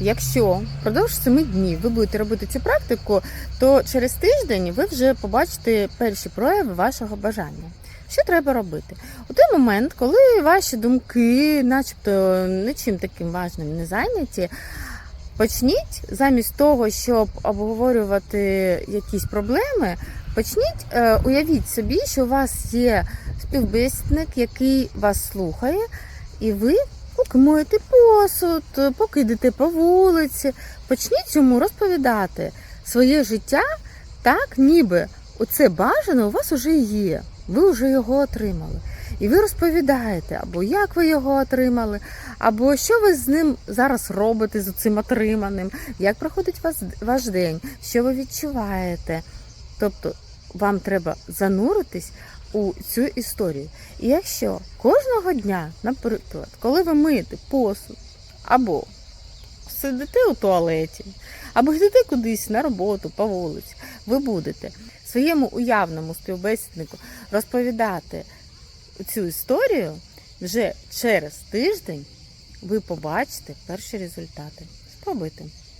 Якщо впродовж 7 днів ви будете робити цю практику, то через тиждень ви вже побачите перші прояви вашого бажання. Що треба робити? У той момент, коли ваші думки, начебто, нічим таким важним не зайняті, почніть замість того, щоб обговорювати якісь проблеми, почніть, е, уявіть собі, що у вас є співбесідник, який вас слухає, і ви поки моєте посуд, поки йдете по вулиці, почніть йому розповідати своє життя так, ніби оце бажане у вас уже є. Ви вже його отримали. І ви розповідаєте, або як ви його отримали, або що ви з ним зараз робите з цим отриманим, як проходить ваш день, що ви відчуваєте. Тобто вам треба зануритись у цю історію. І якщо кожного дня, наприклад, коли ви миєте посуд, або сидите у туалеті, або йдете кудись на роботу по вулиці, ви будете своєму уявному співбесіднику розповідати цю історію, вже через тиждень ви побачите перші результати. Спробуйте.